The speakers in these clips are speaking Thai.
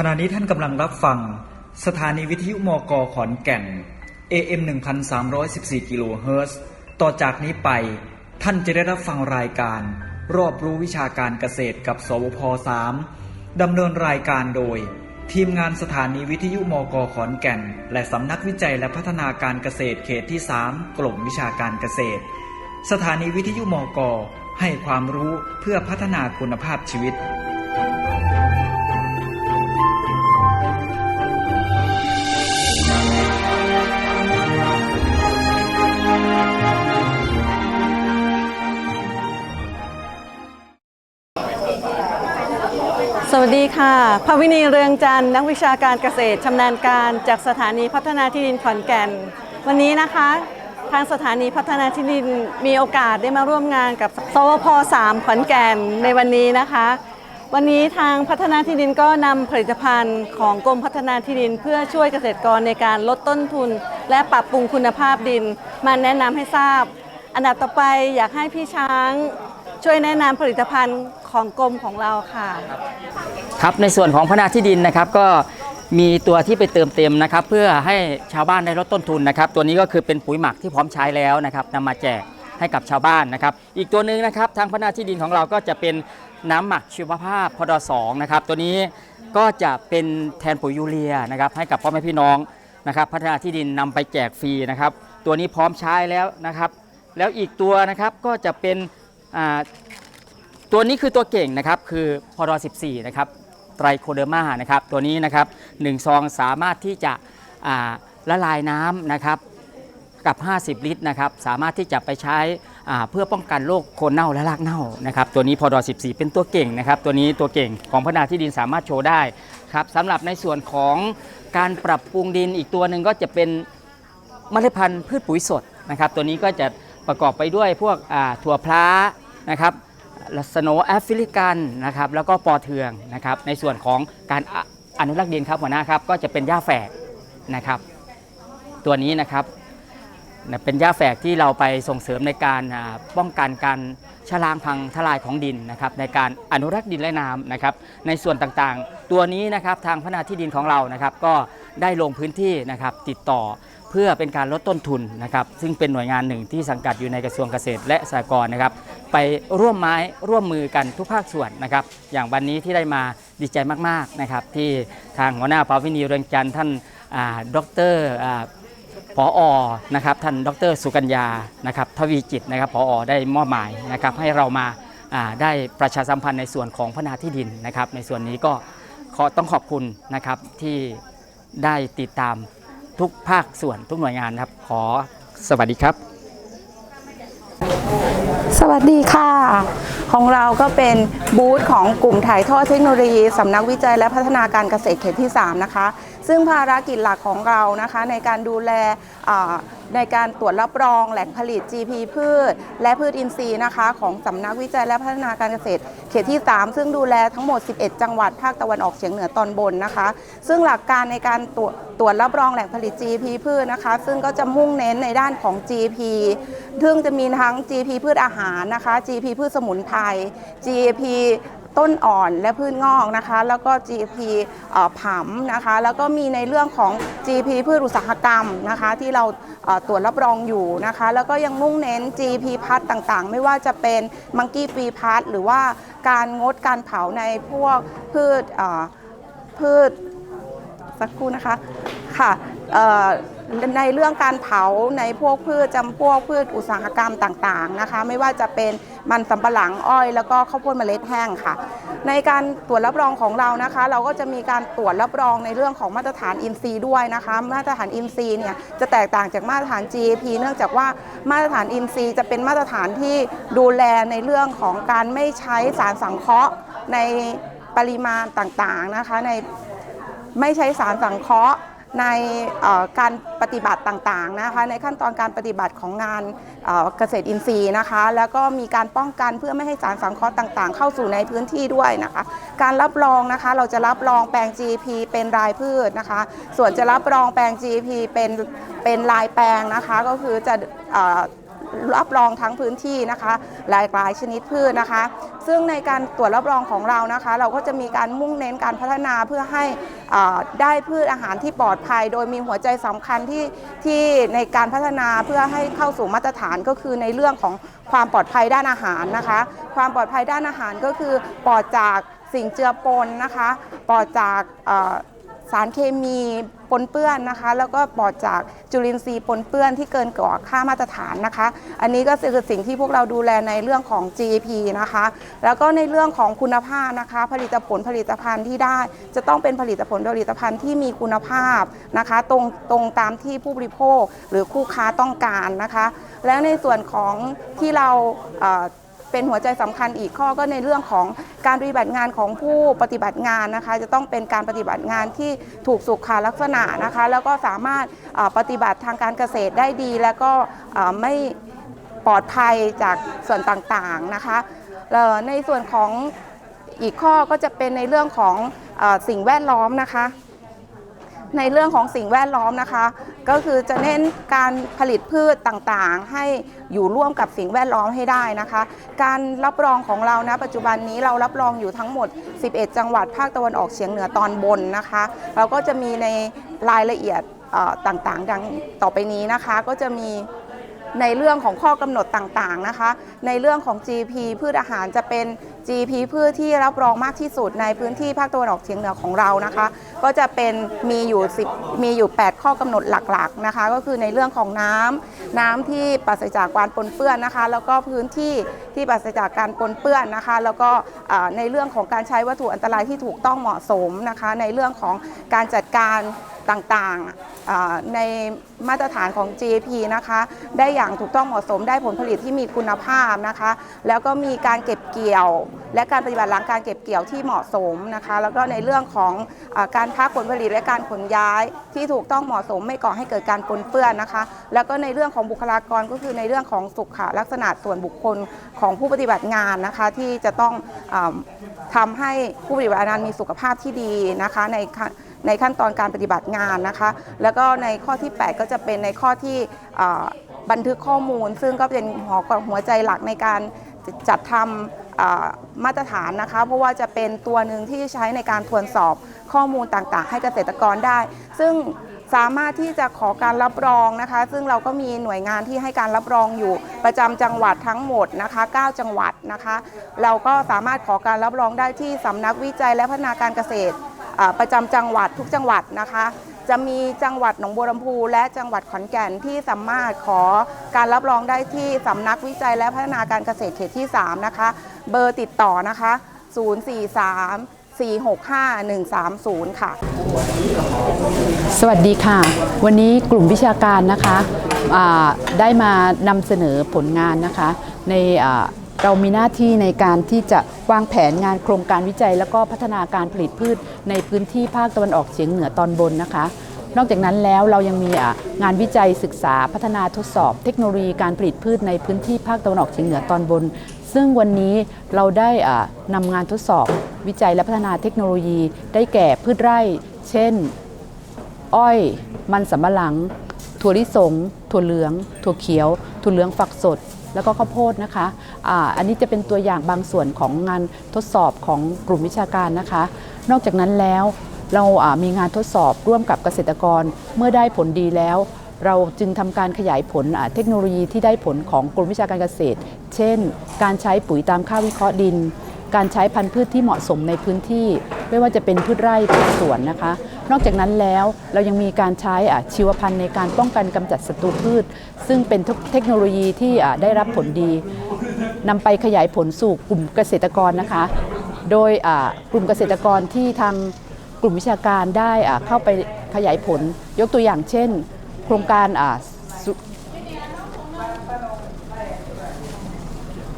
ขณะนี้ท่านกำลังรับฟัง สถานีวิทยุมกขอนแก่น AM 1314กิโลเฮิรตซ์ต่อจากนี้ไปท่านจะได้รับฟังรายการ รอบรู้วิชาการเกษตรกับ สวพ 3 ดำเนินรายการโดย ทีมงานสถานีวิทยุมกขอนแก่น และสำนักวิจัยและพัฒนาการเกษตรเขตที่ 3 กลุ่มวิชาการเกษตร สถานีวิทยุมกให้ความรู้เพื่อพัฒนาคุณภาพชีวิต สวัสดีค่ะภาวินีเรืองจันทร์นักวิชาการเกษตรชำนาญการจากสถานีพัฒนาที่ดินขอนแก่น วันนี้นะคะ ทางสถานีพัฒนาที่ดินมีโอกาสได้มาร่วมงานกับสวพ 3 ขอนแก่นในวันนี้นะคะ วันนี้ทางพัฒนาที่ดินก็นำผลิตภัณฑ์ของกรมพัฒนาที่ดิน เพื่อช่วยเกษตรกรในการลดต้นทุน และปรับปรุงคุณภาพดิน มาแนะนำให้ทราบ อันดับต่อไปอยากให้พี่ช้าง ช่วยแนะนำผลิตภัณฑ์ของกรมของเราค่ะ ครับในส่วนของพนาที่ดินนะครับก็มีตัวที่ไปเติมเต็มนะครับ เพื่อให้ชาวบ้านได้ลดต้นทุนนะครับ ตัวนี้ก็คือเป็นปุ๋ยหมักที่พร้อมใช้แล้วนะครับนำมาแจกให้กับชาวบ้านนะครับ อีกตัวหนึ่งนะครับทางพนาที่ดินของเราก็จะเป็นน้ำหมักชีวภาพพดสองนะครับ ตัวนี้ก็จะเป็นแทนปุ๋ยยูเรียนะครับ ให้กับพ่อแม่พี่น้องนะครับ พัฒนาที่ดินนำไปแจกฟรีนะครับ ตัวนี้พร้อมใช้แล้วนะครับ แล้วอีกตัวนะครับก็จะเป็น ตัวนี้คือตัวเก่งนะครับคือพร14 นะครับไตรโคเดอร์มานะครับตัวนี้นะครับหนึ่งซองสามารถที่จะละลายน้ำนะครับกับ 50 ลิตรนะครับสามารถที่จะไปใช้เพื่อป้องกันโรคโคนเน่าและรากเน่านะครับตัวนี้พร14 เป็นตัวเก่งนะครับตัวนี้ตัวเก่งของพนาที่ดินสามารถโชว์ได้ครับสำหรับในส่วนของการปรับปรุงดินอีกตัวหนึ่งก็จะเป็นเมล็ดพันธุ์พืชปุ๋ยสดนะครับตัวนี้ก็จะ ประกอบไปด้วยพวกถั่วพล้านะครับสโนแอฟริกันนะครับแล้วก็ปอเทืองนะครับในส่วนของการออนุรักษ์ดินครับหัวหน้าครับก็จะเป็นหญ้าแฝกนะครับตัวนี้นะครับเป็นหญ้าแฝกที่เราไปส่งเสริมในการป้องกันการชะลางพังทลายของดินนะครับในการอนุรักษ์ดินและน้ำนะครับในส่วนต่างๆ ตัวนี้นะครับทางพัฒนาที่ดินของเรานะครับก็ ได้ลงพื้นที่นะครับติดต่อเพื่อเป็นการลดต้นทุนนะครับซึ่งเป็นหน่วยงานหนึ่งที่สังกัดอยู่ในกระทรวงเกษตรและสหกรณ์นะครับ ไปร่วมไม้ร่วมมือกันทุกภาคส่วนนะครับ อย่างวันนี้ที่ได้มาดีใจมากๆนะครับ ที่ทางหัวหน้าภาวินีเรืองจันทร์ท่านอ่าดรอ่าผออนะครับท่านดรสุกัญญานะครับทวีจิตนะครับผออได้มอบหมายนะครับให้เรามาได้ประชาสัมพันธ์ในส่วนของพนาที่ดินนะครับ ในส่วนนี้ก็ขอต้องขอบคุณนะครับที่ ได้ติดตามทุกภาคส่วนทุกหน่วยงานครับ ขอสวัสดีครับ สวัสดีค่ะ ของเราก็เป็นบูธของกลุ่มถ่ายทอดเทคโนโลยีสำนักวิจัยและพัฒนาการเกษตรเขตที่ 3 นะคะ ซึ่งภารกิจหลักของเรานะคะในการดูแลในการตรวจรับรองแหล่งผลิต GP พืช และพืชอินทรีย์นะคะ ของสำนักวิจัยและพัฒนาการเกษตร เขตที่ 3 ซึ่งดูแลทั้งหมด 11 จังหวัดภาคตะวันออกเฉียงเหนือตอนบนนะคะ ซึ่งหลักการในการตรวจ ตรวจรับรองแหล่งผลิต GP พืชนะคะ ซึ่งก็จะมุ่งเน้นในด้านของ GP ซึ่งจะมีทั้ง GP พืชอาหารนะคะ GP พืชสมุนไพร GP ต้นอ่อนและพืชงอกนะคะ แล้วก็ GP เอ่อผำนะคะ แล้วก็มีในเรื่องของ GP พืชอุตสาหกรรมนะคะ ที่เราตรวจรับรองอยู่นะคะ แล้วก็ยังมุ่งเน้น GP พัดต่างๆ ไม่ว่าจะเป็นมังกี้ฟีพัดหรือว่าการงดการเผาในพวกพืชพืช สักครู่นะคะค่ะในเรื่องการเผาในพวกพืชจำพวกพืชอุตสาหกรรมต่างๆนะคะไม่ว่าจะเป็นมันสำปะหลังอ้อย แล้วก็ข้าวโพดเมล็ดแห้งค่ะ ในการตรวจรับรองของเรานะคะ เราก็จะมีการตรวจรับรองในเรื่องของมาตรฐานอินทรีย์ด้วยนะคะ มาตรฐานอินทรีย์เนี่ยจะแตกต่างจากมาตรฐาน GAP เนื่องจากว่ามาตรฐานอินทรีย์จะเป็นมาตรฐานที่ดูแลในเรื่องของการไม่ใช้สารสังเคราะห์ในปริมาณต่างๆนะคะใน ไม่ใช้สารสังเคราะห์ในการปฏิบัติต่างๆนะคะในขั้นตอนการปฏิบัติของงานเกษตรอินทรีย์นะคะ แล้วก็มีการป้องกันเพื่อไม่ให้สารสังเคราะห์ต่างๆ เข้าสู่ในพื้นที่ด้วยนะคะ การรับรองนะคะเราจะรับรองแปลง GP เป็นรายพืชนะคะ ส่วนจะรับรองแปลง GP เป็นเป็นลายแปลงนะคะ ก็คือจะ รับรองทั้งพื้นที่นะคะหลายหลายชนิดพืชนะคะ ซึ่งในการตรวจรับรองของเรานะคะ เราก็จะมีการมุ่งเน้นการพัฒนาเพื่อให้อ่าได้พืชอาหารที่ปลอดภัย โดยมีหัวใจสำคัญที่ที่ในการพัฒนาเพื่อให้เข้าสู่มาตรฐานก็คือในเรื่องของความปลอดภัยด้านอาหารนะคะ ความปลอดภัยด้านอาหารก็คือปลอดจากสิ่งเจือปนนะคะ ปลอดจากอ่อ สารเคมีปนเปื้อนนะคะ แล้วก็ปลอดจากจุลินทรีย์ปนเปื้อนที่เกินกว่าค่ามาตรฐานนะคะ อันนี้ก็คือสิ่งที่พวกเราดูแลในเรื่องของ GAP นะคะ แล้วก็ในเรื่องของคุณภาพนะคะ ผลิตผลผลิตภัณฑ์ที่ได้ จะต้องเป็นผลิตผลผลิตภัณฑ์ที่มีคุณภาพนะคะ ตรงตรงตามที่ผู้บริโภคหรือคู่ค้าต้องการนะคะ แล้วในส่วนของที่เรา เป็นหัวใจสำคัญอีกข้อก็ในเรื่องของการปฏิบัติงานของผู้ปฏิบัติงานนะคะ จะต้องเป็นการปฏิบัติงานที่ถูกสุขลักษณะนะคะ แล้วก็สามารถปฏิบัติทางการเกษตรได้ดี แล้วก็ไม่ปลอดภัยจากส่วนต่างๆนะคะในส่วนของอีกข้อก็จะเป็นในเรื่องของอสิ่งแวดล้อมนะคะ ในเรื่องของสิ่งแวดล้อมนะคะ ก็คือจะเน้นการผลิตพืชต่างๆ ให้อยู่ร่วมกับสิ่งแวดล้อมให้ได้นะคะ การรับรองของเรานะปัจจุบันนี้เรารับรองอยู่ทั้งหมด 11 จังหวัดภาคตะวันออกเฉียงเหนือตอนบนนะคะ เราก็จะมีในรายละเอียดต่างๆ ดังต่อไปนี้นะคะก็จะมี ในเรื่องของข้อกำหนดต่างๆนะคะ ในเรื่องของ GP พืชอาหารจะเป็น GP พืชที่รับรองมากที่สุดในพื้นที่ภาคตะวันออกเฉียงเหนือของเรานะคะ ก็จะเป็นมีอยู่10มีอยู่ 8 ข้อกำหนดหลักๆนะคะ ก็คือในเรื่องของน้ำน้ำที่ปราศจากการปนเปื้อนนะคะ แล้วก็พื้นที่ที่ปราศจากการปนเปื้อนนะคะ แล้วก็อ่อในเรื่องของการใช้วัตถุอันตรายที่ถูกต้องเหมาะสมนะคะ ในเรื่องของการจัดการ ต่างๆในมาตรฐานของ GAP นะคะ ได้อย่างถูกต้องเหมาะสมได้ผลผลิตที่มีคุณภาพนะคะ แล้วก็มีการเก็บเกี่ยว และการปฏิบัติหลังการเก็บเกี่ยวที่เหมาะสมนะคะ แล้วก็ในเรื่องของอการพักผลผลิตและการขนย้ายที่ถูกต้องเหมาะสมไม่ก่อให้เกิดการปนเปื้อนนะคะ แล้วก็ในเรื่องของบุคลากรก็คือในเรื่องของสุขลักษณะส่วนบุคคลของผู้ปฏิบัติงานนะคะที่จะต้องอาทำให้ผู้ปฏิบัติงานมีสุขภาพที่ดีนะคะใน ในขั้นตอนการปฏิบัติงานนะคะ แล้วก็ในข้อที่ 8 ก็จะเป็นในข้อที่บันทึกข้อมูล ซึ่งก็เป็นหัวหัวใจหลักในการจัดทำมาตรฐานนะคะ เพราะว่าจะเป็นตัวหนึ่งที่ใช้ในการทวนสอบข้อมูลต่างๆ ให้เกษตรกรได้ ซึ่งสามารถที่จะขอการรับรองนะคะ ซึ่งเราก็มีหน่วยงานที่ให้การรับรองอยู่ประจำจังหวัดทั้งหมดนะคะ 9 จังหวัดนะคะ เราก็สามารถขอการรับรองได้ที่สำนักวิจัยและพัฒนาการเกษตร ประจำจังหวัดทุกจังหวัดนะคะ จะมีจังหวัดหนองบัวลำพู และจังหวัดขอนแก่นที่สามารถขอการรับรองได้ที่สำนักวิจัยและพัฒนาการเกษตรเขตที่ 3 นะคะ เบอร์ติดต่อนะคะ 043 465 130 ค่ะ สวัสดีค่ะ วันนี้กลุ่มวิชาการนะคะได้มานำเสนอผลงานนะคะ ใน เรามีหน้าที่ในการที่จะวางแผนงานโครงการวิจัย แล้วก็พัฒนาการผลิตพืชในพื้นที่ภาคตะวันออกเฉียงเหนือตอนบนนะคะ นอกจากนั้นแล้วเรายังมีงานวิจัยศึกษาพัฒนาทดสอบ เทคโนโลยีการผลิตพืชในพื้นที่ภาคตะวันออกเฉียงเหนือตอนบน ซึ่งวันนี้เราได้อ่านำงานทดสอบ วิจัยและพัฒนาเทคโนโลยี ได้แก่พืชไร่ เช่น อ้อย มันสำปะหลังถั่วลิสงถั่วเหลือง ถั่วเขียว ถั่วเหลืองฝักสด แล้วก็ข้าวโพดนะคะอ่าอันนี้จะเป็นตัวอย่างบางส่วนของงานทดสอบของกลุ่มวิชาการนะคะ นอกจากนั้นแล้วเราอ่ามีงานทดสอบร่วมกับเกษตรกรเมื่อได้ผลดีแล้ว เราจึงทำการขยายผลอ่าเทคโนโลยีที่ได้ผลของกรมวิชาการเกษตร เช่น การใช้ปุ๋ยตามค่าวิเคราะห์ดิน การใช้พันธุ์พืชที่เหมาะสมในพื้นที่ ไม่ว่าจะเป็นพืชไร่พืชสวนนะคะ นอกจากนั้นแล้วเรายังมีการใช้ชีวพันธุ์ในการป้องกันกำจัดศัตรูพืช ซึ่งเป็นเทคโนโลยีที่ได้รับผลดีนำไปขยายผลสู่กลุ่มเกษตรกรนะคะ โดยกลุ่มเกษตรกรที่ทางกลุ่มวิชาการได้เข้าไปขยายผลยกตัวอย่างเช่น โครงการอะสุ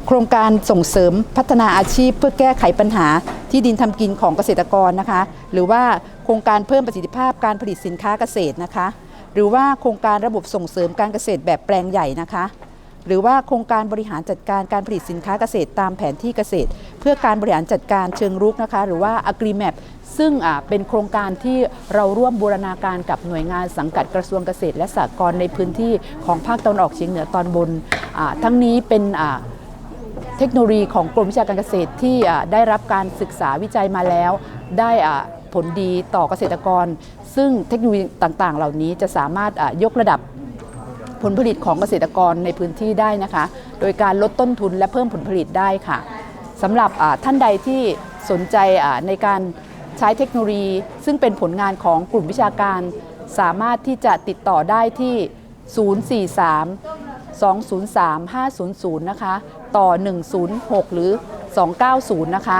โครงการส่งเสริมพัฒนาอาชีพ เพื่อแก้ไขปัญหาที่ดินทำกินของเกษตรกรนะคะ หรือว่าโครงการเพิ่มประสิทธิภาพการผลิตสินค้าเกษตรนะคะ หรือว่าโครงการระบบส่งเสริมการเกษตรแบบแปลงใหญ่นะคะ หรือว่าโครงการบริหารจัดการการผลิตสินค้าเกษตรตามแผนที่เกษตร เพื่อการบริหารจัดการเชิงรุกนะคะ หรือว่า AgriMap ซึ่งเป็นโครงการที่เราร่วมบูรณาการกับหน่วยงานสังกัดกระทรวงเกษตร และสหกรณ์ในพื้นที่ของภาคตะวันออกเฉียงเหนือตอนบนทั้งนี้เป็น เทคโนโลยีของกรมวิชาการเกษตรที่ได้รับการศึกษาวิจัยมาแล้ว ได้ผลดีต่อเกษตรกร ซึ่งเทคโนโลยีต่างๆ เหล่านี้จะสามารถยกระดับผลผลิตของเกษตรกรในพื้นที่ได้นะคะ โดยการลดต้นทุนและเพิ่มผลผลิตได้ค่ะสำหรับท่านใดที่สนใจในการใช้เทคโนโลยี ซึ่งเป็นผลงานของกลุ่มวิชาการ สามารถที่จะติดต่อได้ที่ 043 203 500 นะคะ ต่อ 106 หรือ 290 นะคะ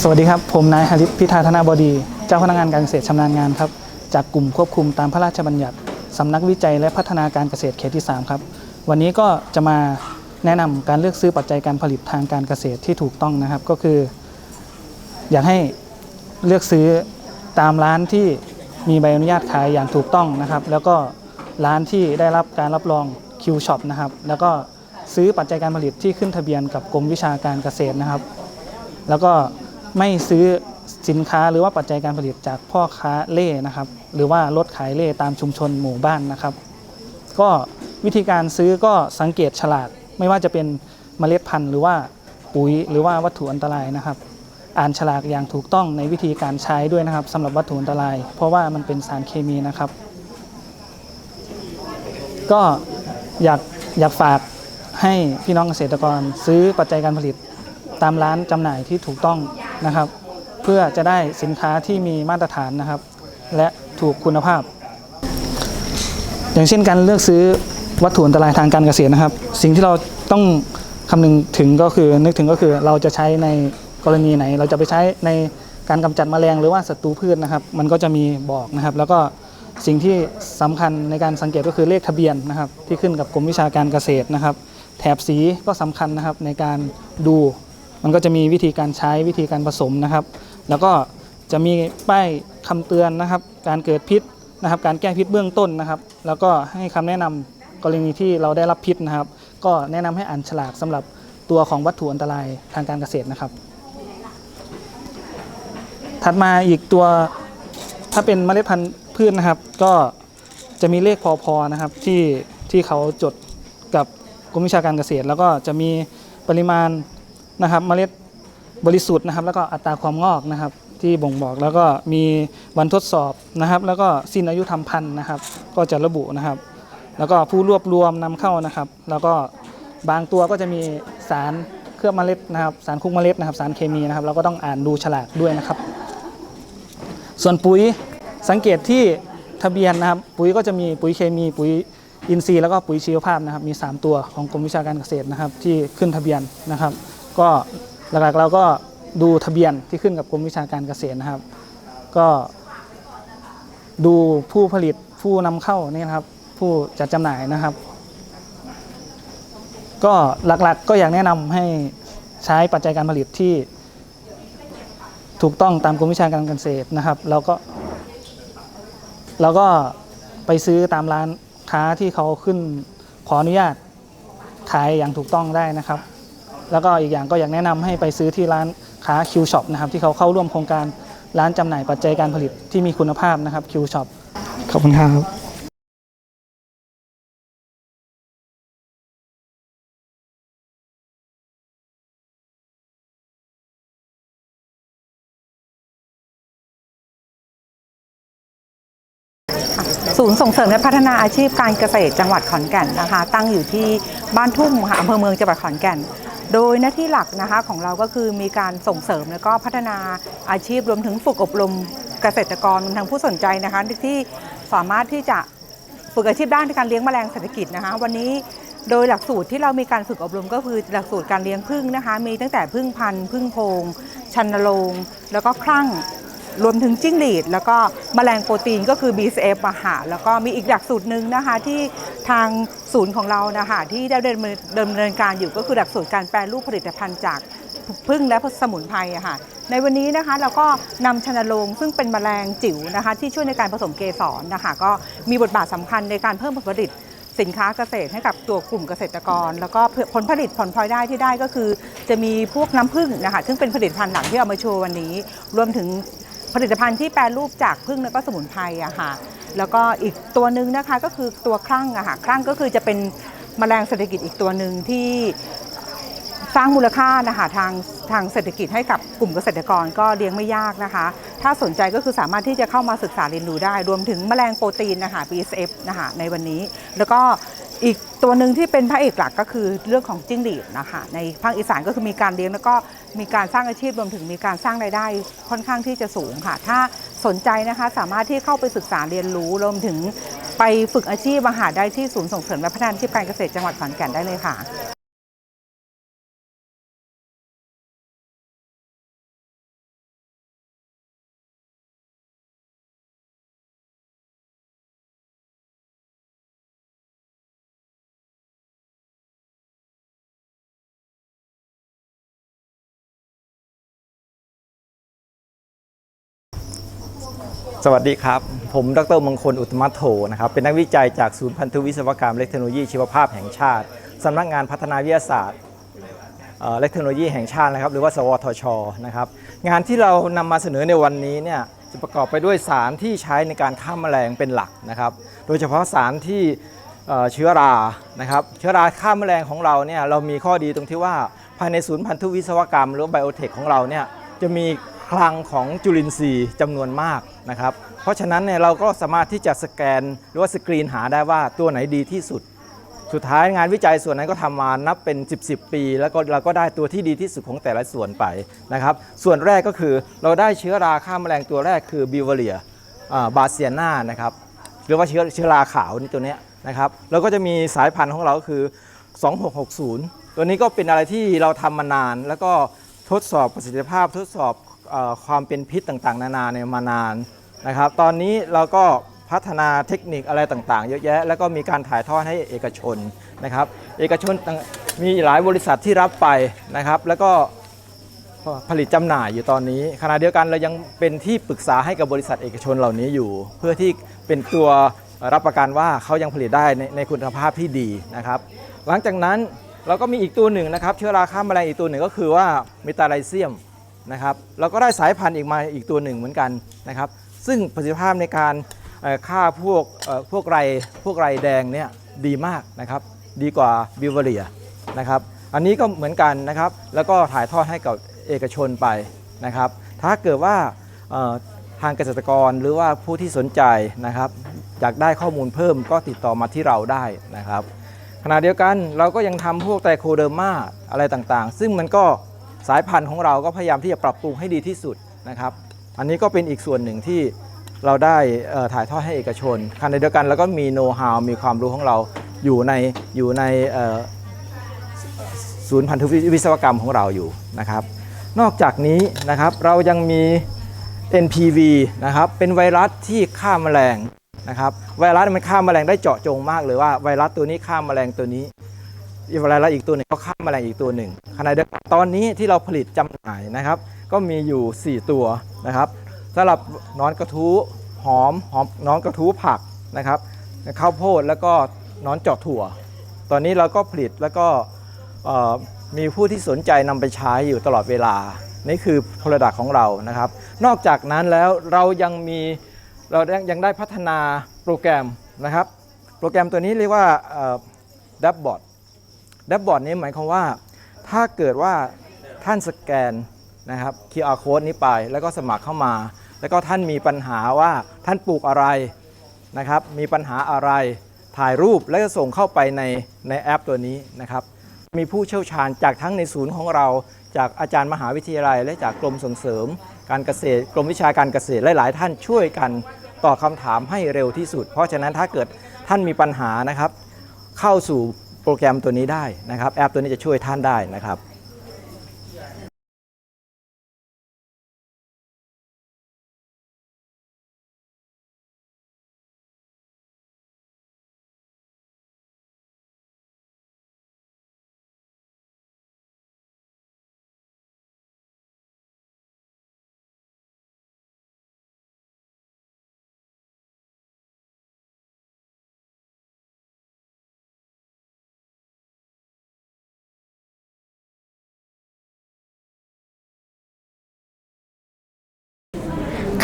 สวัสดีครับ ผมนายหริพิธาธนาบดี เจ้าพนักงานการเกษตรชำนาญงานครับ จากกลุ่มควบคุมตามพระราชบัญญัติสำนักวิจัยและพัฒนาการเกษตรเขตที่ 3 ครับ วันนี้ก็จะมาแนะนำการเลือกซื้อปัจจัยการผลิตทางการเกษตรที่ถูกต้องนะครับ ก็คือ อยากให้เลือกซื้อตามร้านที่มีใบอนุญาตขายอย่างถูกต้องนะครับ แล้วก็ร้านที่ได้รับการรับรอง Q Shop นะครับ แล้วก็ ซื้อปัจจัยการผลิตที่ขึ้นทะเบียนกับกรมวิชาการเกษตรนะครับ แล้วก็ไม่ซื้อสินค้าหรือว่าปัจจัยการผลิตจากพ่อค้าเล่นะครับ หรือว่ารถขายเล่ตามชุมชนหมู่บ้านนะครับ ก็วิธีการซื้อก็สังเกตฉลากไม่ว่าจะเป็นเมล็ดพันธุ์หรือว่าปุ๋ยหรือว่าวัตถุอันตรายนะครับ อ่านฉลากอย่างถูกต้องในวิธีการใช้ด้วยนะครับสำหรับวัตถุอันตราย เพราะว่ามันเป็นสารเคมีนะครับ ก็อยากอยากฝาก ให้พี่น้องเกษตรกรซื้อปัจจัยการผลิตตามร้านจำหน่ายที่ถูกต้องนะครับ เพื่อจะได้สินค้าที่มีมาตรฐานนะครับ และถูกคุณภาพ อย่างเช่นการเลือกซื้อวัตถุอันตรายทางการเกษตรนะครับ สิ่งที่เราต้องคำนึงถึงก็คือนึกถึงก็คือเราจะใช้ในกรณีไหน เราจะไปใช้ในการกำจัดแมลงหรือว่าศัตรูพืชนะครับ มันก็จะมีบอกนะครับ แล้วก็สิ่งที่สำคัญในการสังเกตก็คือเลขทะเบียนนะครับ ที่ขึ้นกับกรมวิชาการเกษตรนะครับ แถบสีก็สำคัญนะครับในการดูมันก็จะมีวิธีการใช้วิธีการผสมนะครับ แล้วก็จะมีป้ายคำเตือนนะครับ การเกิดพิษนะครับ การแก้พิษเบื้องต้นนะครับ แล้วก็ให้คำแนะนำกรณีที่เราได้รับพิษนะครับ ก็แนะนำให้อ่านฉลากสำหรับตัวของวัตถุอันตรายทางการเกษตรนะครับ ถัดมาอีกตัวถ้าเป็นเมล็ดพันธุ์พืชนะครับ ก็จะมีเลขพอพอนะครับที่ที่เขาจดกับ กรมวิชาการเกษตร แล้วก็จะมีปริมาณนะครับเมล็ดบริสุทธิ์นะครับ แล้วก็อัตราความงอกนะครับ ที่บ่งบอกแล้วก็มีวันทดสอบนะครับ แล้วก็สิ้นอายุทำพันธุ์นะครับ ก็จะระบุนะครับ แล้วก็ผู้รวบรวมนำเข้านะครับ แล้วก็บางตัวก็จะมีสารเคลือบเมล็ดนะครับ สารคุกเมล็ดนะครับ สารเคมีนะครับ เราก็ต้องอ่านดูฉลากด้วยนะครับ ส่วนปุ๋ยสังเกตที่ทะเบียนนะครับ ปุ๋ยก็จะมีปุ๋ยเคมีปุ๋ย อินทรีย์แล้วก็ปุ๋ยชีวภาพนะครับมี 3 ตัวของกรมวิชาการเกษตรนะครับที่ขึ้นทะเบียนนะครับ ก็หลักๆเราก็ดูทะเบียนที่ขึ้นกับกรมวิชาการเกษตรนะครับ ก็ดูผู้ผลิตผู้นำเข้านี่นะครับผู้จัดจำหน่ายนะครับ ก็หลักๆก็อยากแนะนำให้ใช้ปัจจัยการผลิตที่ถูกต้องตามกรมวิชาการเกษตรนะครับ แล้วก็เราก็ไปซื้อตามร้าน ค้าที่เขาขึ้นขออนุญาตขายอย่างถูกต้องได้นะครับ แล้วก็อีกอย่างก็อยากแนะนำให้ไปซื้อที่ร้านค้า Q Shop นะครับที่เขาเข้าร่วมโครงการร้านจำหน่ายปัจจัยการผลิตที่มีคุณภาพนะครับ Q Shop ขอบคุณครับ ส่งเสริมและพัฒนาอาชีพการเกษตรจังหวัดขอนแก่นนะคะ ตั้งอยู่ที่บ้านทุ่งค่ะอำเภอเมืองจังหวัดขอนแก่น โดยหน้าที่หลักนะคะของเราก็คือมีการส่งเสริมแล้วก็พัฒนาอาชีพรวมถึงฝึกอบรมเกษตรกรรวมทั้งผู้สนใจนะคะที่สามารถที่จะฝึกอาชีพด้านการเลี้ยงแมลงเศรษฐกิจนะคะ วันนี้โดยหลักสูตรที่เรามีการฝึกอบรมก็คือหลักสูตรการเลี้ยงผึ้งนะคะ มีตั้งแต่ผึ้งพันธุ์ผึ้งโพงชันนโรงแล้วก็คลั่ง รวมถึงจิ้งหรีด แล้วก็แมลงโปรตีนก็คือ BCF มาหาแล้วก็มีอีกหลักสูตรหนึ่งนะคะที่ทางศูนย์ของเรานะคะที่ได้ดำเนินเนินการอยู่ก็คือหลักสูตรการแปรรูปผลิตภัณฑ์จากพึ่งและสมุนไพรอะค่ะในวันนี้นะคะเราก็นำชนโรงซึ่งเป็นแมลงจิ๋วนะคะ ที่ช่วยในการผสมเกสรนะคะก็มีบทบาทสำคัญในการเพิ่มผลผลิตสินค้าเกษตรให้กับตัวกลุ่มเกษตรกร แล้วก็ผลผลิตผลพลอยได้ที่ได้ก็คือ จะมีพวกน้ำผึ้งนะคะซึ่งเป็นผลิตภัณฑ์หลักที่เอามาโชว์วันนี้ รวมถึง ผลิตภัณฑ์ที่แปรรูปจากผึ้งแล้วก็สมุนไพรอะค่ะ แล้วก็อีกตัวหนึ่งนะคะก็คือตัวคลั่งอะค่ะคลั่งก็คือจะเป็นแมลงเศรษฐกิจอีกตัวหนึ่งที่สร้างมูลค่านะคะทางทางเศรษฐกิจให้กับกลุ่มเกษตรกรก็เลี้ยงไม่ยากนะคะ ถ้าสนใจก็คือสามารถที่จะเข้ามาศึกษาเรียนรู้ได้ รวมถึงแมลงโปรตีนนะคะ BSF นะคะในวันนี้ แล้วก็ อีกตัวหนึ่งที่เป็นพระเอกหลักก็คือเรื่องของจิ้งหรีดนะคะในภาคอีสานก็คือมีการเลี้ยงแล้วก็มีการสร้างอาชีพรวมถึงมีการสร้างรายได้ค่อนข้างที่จะสูงค่ะ ถ้าสนใจนะคะสามารถที่เข้าไปศึกษาเรียนรู้รวมถึงไปฝึกอาชีพมหาได้ที่ศูนย์ส่งเสริมและพัฒนาอาชีพการเกษตรจังหวัดขอนแก่นได้เลยค่ะ สวัสดีครับ ผมดรมงคลอุตตมโทนะครับ เป็นนักวิจัยจากศูนย์พันธุวิศวกรรมและเทคโนโลยีชีวภาพแห่งชาติสำนักงานพัฒนาวิทยาศาสตร์เอ่อและเทคโนโลยีแห่งชาตินะครับ หรือว่า สวทช นะครับ งานที่เรานำมาเสนอในวันนี้เนี่ยจะประกอบไปด้วยสารที่ใช้ในการฆ่าแมลงเป็นหลักนะครับ โดยเฉพาะสารที่เชื้อรา นะครับ เชื้อราฆ่าแมลงของเราเนี่ยเรามีข้อดีตรงที่ว่าภายในศูนย์พันธุวิศวกรรม หรือไบโอเทคของเราเนี่ยจะมี คลังของจุลินทรีย์จำนวนมากนะครับ เพราะฉะนั้นเนี่ยเราก็สามารถที่จะสแกนหรือว่าสกรีนหาได้ว่าตัวไหนดีที่สุด สุดท้ายงานวิจัยส่วนนั้นก็ทำมานับเป็น 10บสปี แล้วก็เราก็ได้ตัวที่ดีที่สุดของแต่ละส่วนไปนะครับ ส่วนแรกก็คือเราได้เชื้อราฆ่าแมลงตัวแรกคือบิวเวเลียบาเซียนานะครับหรือว่าเชื้อเชื้อราขาวนี่ตัวเนี้ยนะครับแล้วก็จะมีสายพันธุ์ของเราคือ 2660 ตัวนี้ก็เป็นอะไรที่เราทำมานาน แล้วก็ทดสอบประสิทธิภาพทดสอบ ความเป็นพิษต่างๆ นานาเนี่ยมานานนะครับ ตอนนี้เราก็พัฒนาเทคนิคอะไรต่างๆ เยอะแยะ แล้วก็มีการถ่ายทอดให้เอกชนนะครับ เอกชนมีหลายบริษัทที่รับไปนะครับ แล้วก็ผลิตจำหน่ายอยู่ตอนนี้ขณะเดียวกันเรายังเป็นที่ปรึกษาให้กับบริษัทเอกชนเหล่านี้อยู่ เพื่อที่เป็นตัวรับประกันว่าเขายังผลิตได้ในในคุณภาพที่ดีนะครับ หลังจากนั้นเราก็มีอีกตัวหนึ่งนะครับ เชื้อราฆ่าแมลงอีกตัวหนึ่งก็คือว่าเมตาไลเซียม นะครับเราก็ได้สายพันธุ์อีกมาอีกตัวหนึ่งเหมือนกันนะครับ ซึ่งประสิทธิภาพในการฆ่าพวกพวกไรพวกไรแดงเนี่ยดีมากนะครับ ดีกว่าบิวเวเรียนะครับ อันนี้ก็เหมือนกันนะครับ แล้วก็ถ่ายทอดให้กับเอกชนไปนะครับ ถ้าเกิดว่าทางเกษตรกรหรือว่าผู้ที่สนใจนะครับอยากได้ข้อมูลเพิ่มก็ติดต่อมาที่เราได้นะครับ ขณะเดียวกันเราก็ยังทำพวกไตรโคเดอร์มาอะไรต่างๆ ซึ่งมันก็ สายพันธุ์ของเราก็พยายามที่จะปรับปรุงให้ดีที่สุดนะครับ อันนี้ก็เป็นอีกส่วนหนึ่งที่เราได้ถ่ายทอดให้เอกชนขณะเดียวกันเราก็มีโน้ตฮาวมีความรู้ของเราอยู่ในอยู่ในศูนย์พันธุวิศวกรรมของเราอยู่นะครับ นอกจากนี้นะครับเรายังมี NPV นะครับเป็นไวรัสที่ฆ่าแมลงนะครับไวรัสมันฆ่าแมลงได้เจาะจงมากเลยว่าไวรัสตัวนี้ฆ่าแมลงตัวนี้ อีกไวรัสอีกตัวหนึ่งก็ฆ่าแมลงอีกตัวหนึ่งขณะเดียวกันตอนนี้ที่เราผลิตจำหน่ายนะครับ ก็มีอยู่ 4 ตัวนะครับสำหรับนอนกระทู้หอมหอมนอนกระทู้ผักนะครับข้าวโพดแล้วก็นอนเจาะถั่ว ตอนนี้เราก็ผลิตแล้วก็มีผู้ที่สนใจนำไปใช้อยู่ตลอดเวลา นี่คือ Product ของเรานะครับ นอกจากนั้นแล้วเรายังมีเรายังได้พัฒนาโปรแกรมนะครับ โปรแกรมตัวนี้เรียกว่าดับบอ d ดับบอ d นี้หมายความว่า ถ้าเกิดว่าท่านสแกนนะครับ QR code นี้ไปแล้วก็สมัครเข้ามา แล้วก็ท่านมีปัญหาว่าท่านปลูกอะไรนะครับ มีปัญหาอะไรถ่ายรูปแล้วก็ส่งเข้าไปในในแอปตัวนี้นะครับ มีผู้เชี่ยวชาญจากทั้งในศูนย์ของเราจากอาจารย์มหาวิทยาลัย และจากกรมส่งเสริม การเกษตร กรมวิชาการเกษตรหลาย ๆ ท่านช่วยกันตอบคำถามให้เร็วที่สุด เพราะฉะนั้นถ้าเกิดท่านมีปัญหานะครับ เข้าสู่ โปรแกรมตัวนี้ได้นะครับ แอปตัวนี้จะช่วยท่านได้นะครับ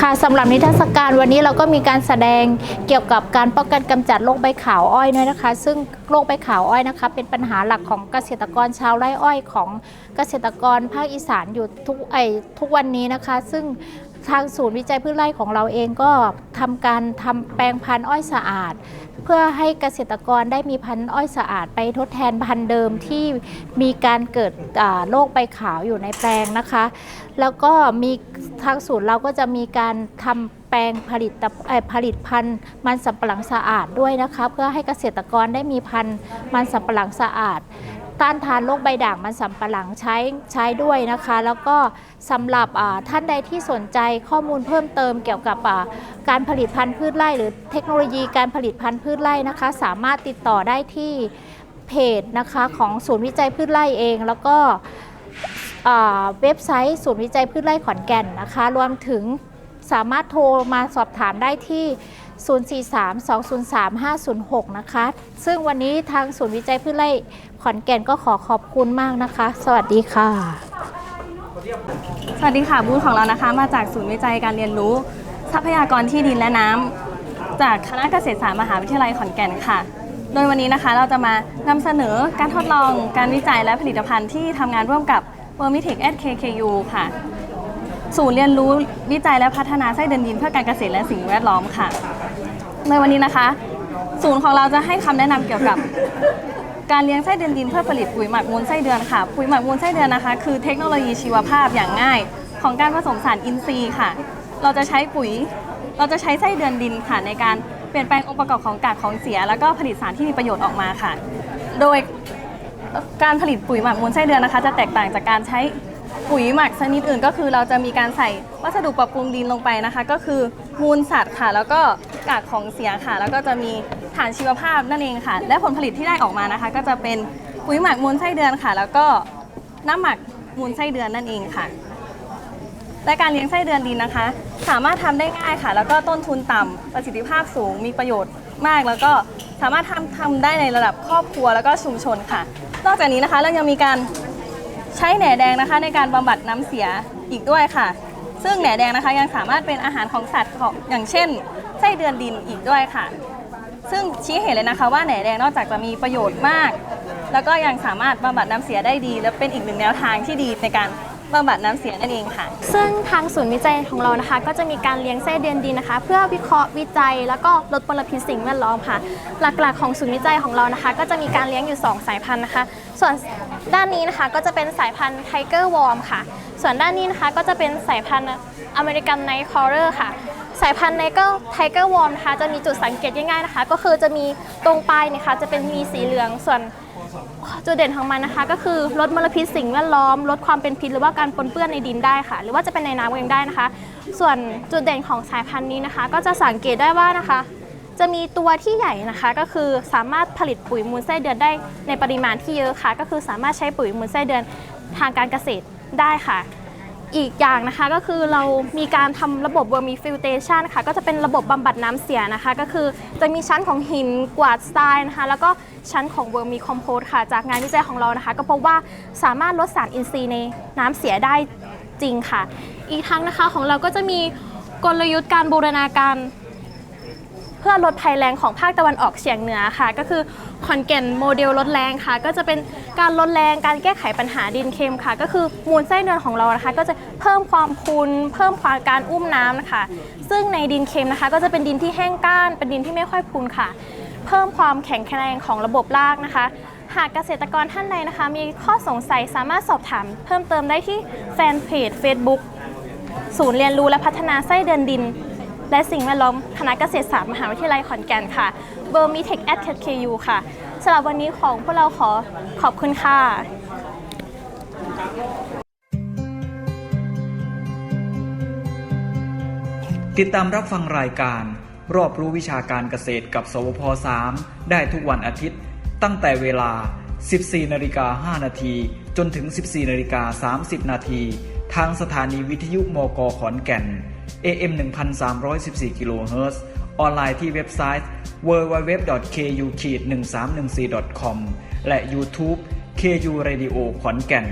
ค่ะสำหรับนิทรรศการวันนี้เราก็มีการแสดงเกี่ยวกับการป้องกันกำจัดโรคใบขาวอ้อยด้วยนะคะ ซึ่งโรคใบขาวอ้อยนะคะ เป็นปัญหาหลักของเกษตรกรชาวไร่อ้อยของเกษตรกรภาคอีสานอยู่ทุกไอทุกวันนี้นะคะ ซึ่ง ทางศูนย์วิจัยพืชไร่ของเราเองก็ทำการทำแปลงพันธุ์อ้อยสะอาด เพื่อให้เกษตรกรได้มีพันธุ์อ้อยสะอาดไปทดแทนพันธุ์เดิมที่มีการเกิดโรคใบขาวอยู่ในแปลงนะคะ แล้วก็มีทางศูนย์เราก็จะมีการทำแปลงผลิตผลิตพันธุ์มันสำปะหลังสะอาดด้วยนะคะ เพื่อให้เกษตรกรได้มีพันธุ์มันสำปะหลังสะอาด ต้านทานโรคใบด่างมันสำปะหลังใช้ใช้ด้วยนะคะ แล้วก็สำหรับท่านใดที่สนใจข้อมูลเพิ่มเติมเกี่ยวกับการผลิตพันธุ์พืชไร่ หรือเทคโนโลยีการผลิตพันธุ์พืชไร่นะคะ สามารถติดต่อได้ที่เพจนะคะของศูนย์วิจัยพืชไร่เอง แล้วก็เว็บไซต์ศูนย์วิจัยพืชไร่ขอนแก่นนะคะ รวมถึงสามารถโทรมาสอบถามได้ที่ 043-203-506 นะคะ ซึ่งวันนี้ทางศูนย์วิจัยพืชไร่ ขอนแก่นก็ขอขอบคุณมากนะคะ สวัสดีค่ะ สวัสดีค่ะบูธของเรานะคะ มาจากศูนย์วิจัยการเรียนรู้ ทรัพยากรที่ดินและน้ำจากคณะเกษตรศาสตร์มหาวิทยาลัยขอนแก่นค่ะ โดยวันนี้นะคะเราจะมานำเสนอการทดลองการวิจัยและผลิตภัณฑ์ที่ทำงานร่วมกับ w o r m i t e c h at KKU ค่ะศูนย์เรียนรู้วิจัยและพัฒนาไส้เดือนดินเพื่อการเกษตรและสิ่งแวดล้อมค่ะ ในวันนี้นะคะ ศูนย์ของเราจะให้คำแนะนำเกี่ยวกับ การเลี้ยงไส้เดือนดินเพื่อผลิตปุ๋ยหมักมูลไส้เดือนค่ะ ปุ๋ยหมักมูลไส้เดือนนะคะ คือเทคโนโลยีชีวภาพอย่างง่าย ของการผสมสารอินทรีย์ค่ะ เราจะใช้ปุ๋ย เราจะใช้ไส้เดือนดินค่ะ ในการเปลี่ยนแปลงองค์ประกอบของกากของเสีย แล้วก็ผลิตสารที่มีประโยชน์ออกมาค่ะ โดยการผลิตปุ๋ยหมักมูลไส้เดือนนะคะ จะแตกต่างจากการใช้ปุ๋ยหมักชนิดอื่น ก็คือเราจะมีการใส่วัสดุปรับปรุงดินลงไปนะคะ ก็คือมูลสัตว์ค่ะ แล้วก็กากของเสียค่ะ แล้วก็จะมี ฐานชีวภาพนั่นเองค่ะ และผลผลิตที่ได้ออกมานะคะ ก็จะเป็นปุ๋ยหมักมูลไส้เดือนค่ะ แล้วก็น้ำหมักมูลไส้เดือนนั่นเองค่ะและการเลี้ยงไส้เดือนดินนะคะ สามารถทำได้ง่ายค่ะ แล้วก็ต้นทุนต่ำประสิทธิภาพสูงมีประโยชน์มาก แล้วก็สามารถทำทำได้ในระดับครอบครัวแล้วก็ชุมชนค่ะ นอกจากนี้นะคะเรายังมีการใช้แหน่แดงนะคะ ในการบำบัดน้ำเสียอีกด้วยค่ะ ซึ่งแหน่แดงนะคะยังสามารถเป็นอาหารของสัตว์ของอย่างเช่น ไส้เดือนดินอีกด้วยค่ะ ซึ่งชี้เห็นเลยนะคะว่าแหนแดงนอกจากจะมีประโยชน์มาก แล้วก็ยังสามารถบำบัดน้ำเสียได้ดี และเป็นอีกหนึ่งแนวทางที่ดีในการบำบัดน้ำเสียนั่นเองค่ะ ซึ่งทางศูนย์วิจัยของเรานะคะ ก็จะมีการเลี้ยงไส้เดือนดินนะคะ เพื่อวิเคราะห์วิจัย แล้วก็ลดมลพิษสิ่งแวดล้อมค่ะ หลักๆของศูนย์วิจัยของเรานะคะ ก็จะมีการเลี้ยงอยู่ 2 สายพันธุ์นะคะ ส่วนด้านนี้นะคะก็จะเป็นสายพันธุ์ไทเกอร์วอร์มค่ะ ส่วนด้านนี้นะคะก็จะเป็นสายพันธุ์อเมริกันไนท์คอร์เรอร์ค่ะ สายพันธุ์ไนเกอร์ไทเกอร์วอร์มนะคะจะมีจุดสังเกตง่ายๆนะคะ ก็คือจะมีตรงปลายนะคะจะเป็นมีสีเหลืองส่วนจุดเด่นของมันนะคะ ก็คือลดมลพิษสิ่งแวดล้อม ลดความเป็นพิษหรือว่าการปนเปื้อนในดินได้ค่ะ หรือว่าจะเป็นในน้ำเองได้นะคะ ส่วนจุดเด่นของสายพันธุ์นี้นะคะ ก็จะสังเกตได้ว่านะคะ จะมีตัวที่ใหญ่นะคะ ก็คือสามารถผลิตปุ๋ยมูลไส้เดือนได้ในปริมาณที่เยอะค่ะ ก็คือสามารถใช้ปุ๋ยมูลไส้เดือนทางการเกษตรได้ค่ะ อีกอย่างนะคะก็คือเรามีการทำระบบ vermi filtration ค่ะ ก็จะเป็นระบบบำบัดน้ำเสียนะคะ ก็คือจะมีชั้นของหินกวาดทรายนะคะ แล้วก็ชั้นของ vermi compost ค่ะ จากงานวิจัยของเรานะคะ ก็พบว่าสามารถลดสารอินทรีย์ในน้ำเสียได้จริงค่ะ อีกทั้งนะคะของเราก็จะมีกลยุทธ์การบูรณาการ เพื่อลดภัยแรงของภาคตะวันออกเฉียงเหนือค่ะ ก็คือขอนแก่นโมเดลลดแรงค่ะ ก็จะเป็นการลดแรงการแก้ไขปัญหาดินเค็มค่ะ ก็คือมูลไส้เดือนของเรานะคะ ก็จะเพิ่มความพูนเพิ่มความการอุ้มน้ำนะคะ ซึ่งในดินเค็มนะคะ ก็จะเป็นดินที่แห้งก้านเป็นดินที่ไม่ค่อยพูนค่ะ เพิ่มความแข็งแรงของระบบรากนะคะหากเกษตรกรท่านใดนะคะ มีข้อสงสัยสามารถสอบถามเพิ่มเติมได้ที่แฟนเพจ Facebook ศูนย์เรียนรู้และพัฒนาไส้เดือนดิน และสิ่งแวดล้อมคณะเกษตรศาสตร์มหาวิทยาลัยขอนแก่นค่ะเบอร์มีเทคแอดเคยูค่ะสำหรับวันนี้ของพวกเราขอขอบคุณค่ะติดตามรับฟังรายการ รอบรู้วิชาการเกษตรกับ สวพ 3 ได้ทุกวันอาทิตย์ ตั้งแต่เวลา 14นาฬิกา5นาทีจนถึง 14นาฬิกา30นาทีทางสถานีวิทยุมกขอนแก่น AM 1314กิโลเฮิรตซ์ออนไลน์ที่เว็บไซต์ www.ku-1314.com และ YouTube KU Radio ขอนแก่น